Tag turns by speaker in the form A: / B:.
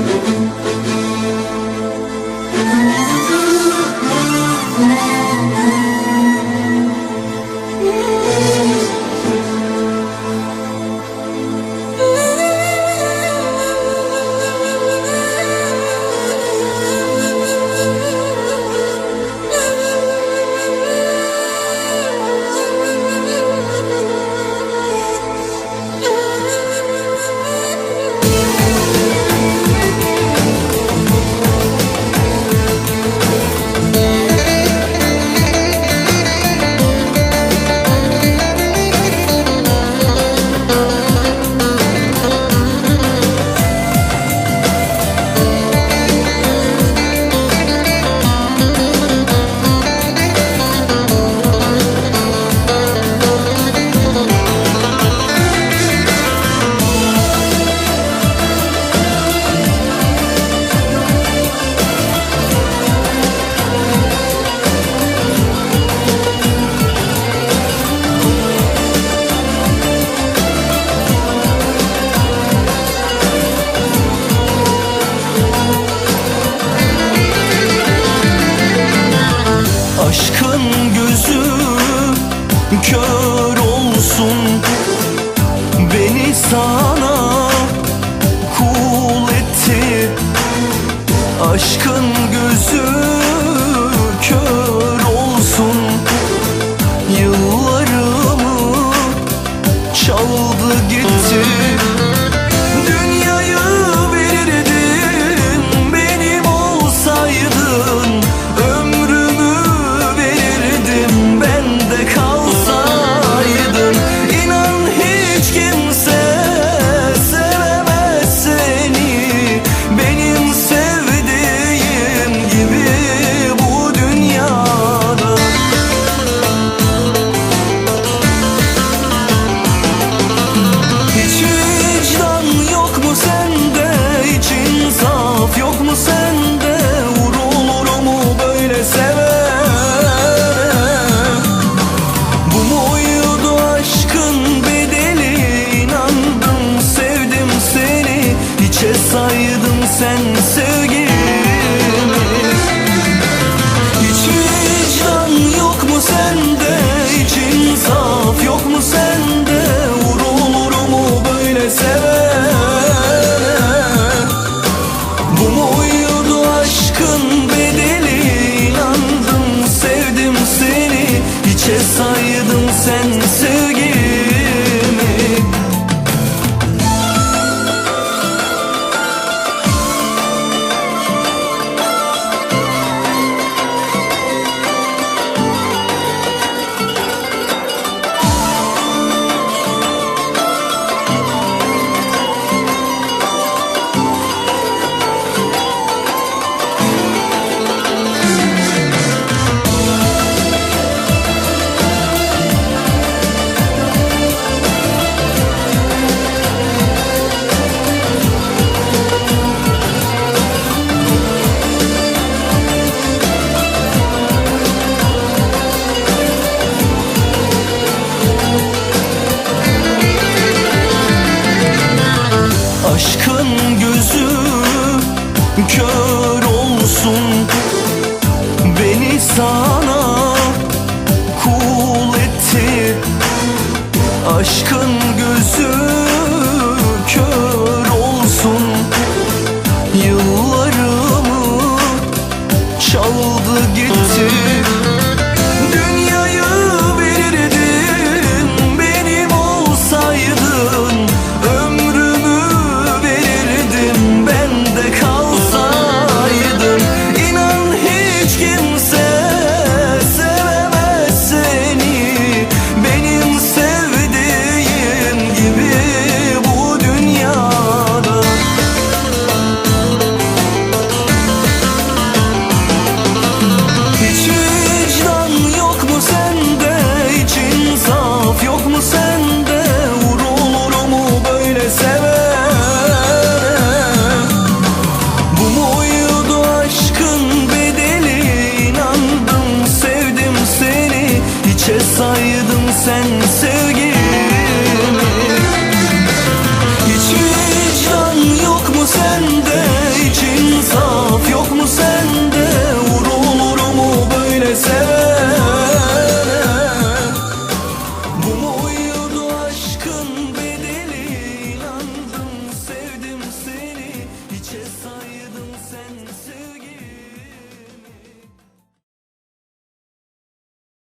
A: Thank you. Aşkın gözü. sen sevgilimi Hiç vicdan yok mu sende? İçin saf yok mu sende? Vurulur mu böyle sevene Bu muydu aşkın bedeli? İnandım sevdim seni. Hiç hesap aşkın gözü. Saydın sen sevgilimi İçin can yok mu sende? İçin saf yok mu sende?